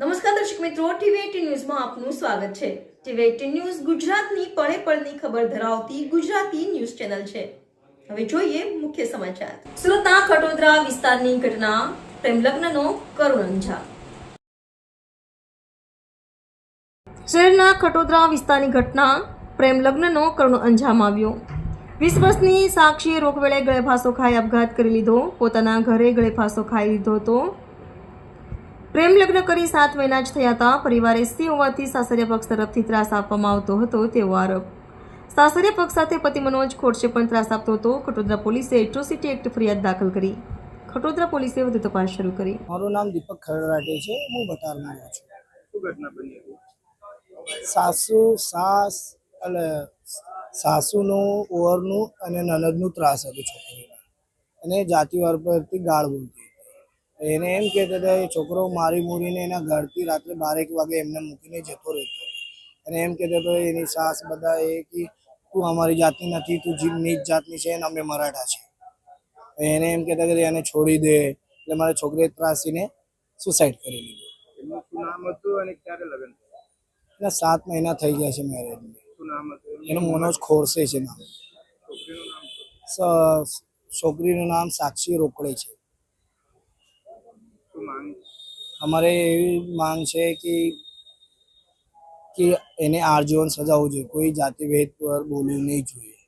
નમસ્કાર દર્શક મિત્રો ટીવી ન્યૂઝમાં આપનું સ્વાગત છે. ટીવી ન્યૂઝ ગુજરાતની પળે પળની ખબર ધરાવતી ગુજરાતી ન્યૂઝ ચેનલ છે. હવે જોઈએ મુખ્ય સમાચાર. સુરતના ખટોદરા વિસ્તારની ઘટના, પ્રેમ લગ્નનો કરુણ અંજામ શહેરના ખટોદરા વિસ્તારની ઘટના, પ્રેમ લગ્નનો કરુણ અંજામ આવ્યો. વીસ વર્ષની સાક્ષીએ રોકવેળે ગળેફાંસો ખાઈ આપઘાત કરી લીધો. પોતાના ઘરે ગળેફાંસો ખાઈ લીધો હતો. પ્રેમ લગ્ન કરી સાત મહિના જ થયા હતા. પરિવારે સી હોવાથી સાસરિયા પક્ષ તરફથી ત્રાસ આપવામાં આવતો હતો તેવો આરોપ. સાસરિયા પક્ષ સાથે પતિ મનોજ ખોડશે પણ ત્રાસ આપતો હતો. ખટોદરા પોલીસે એટ્રોસિટી એક્ટ ફરિયાદ દાખલ કરી. ખટોદરા પોલીસે વધુ તપાસ શરૂ કરી. મારું નામ દીપક ખરડાટે છે. હું બટારમાં રહું છું. શું ઘટના બની હતી? સાસુ સાસ એટલે સાસુનું ઓવરનું અને નનદનું ત્રાસ હતું છોકરીને. અને જાતિવાર પરથી ગાળ બોલતી એને એમ કહેતા હતા એ છોકરો મારી મૂરીને એના ઘરથી રાત્રે બારેક વાગે એમને મૂકીને જતો રહેતો. અને એમ કહેતો હતો એની સાસ બધા એ કે તું અમારી જાતની નથી તું જી નીચ જાતની છે અને અમે મરાઠા છે. એને એમ કહેતા કે એને છોડી દે. એટલે મારા છોકરીએ ત્રાસીને સુસાઇડ કરી લીધું. એના સાત મહિના થઈ ગયા છે નામ એનું મનોજ ખોરસે છે નામ. છોકરીનું નામ સાક્ષી રોકડે છે. અમારે એવી માંગ છે કે કે એને આજીવન સજા હોવી જોઈએ. કોઈ જાતિભેદ પર બોલવું નહીં જોઈએ.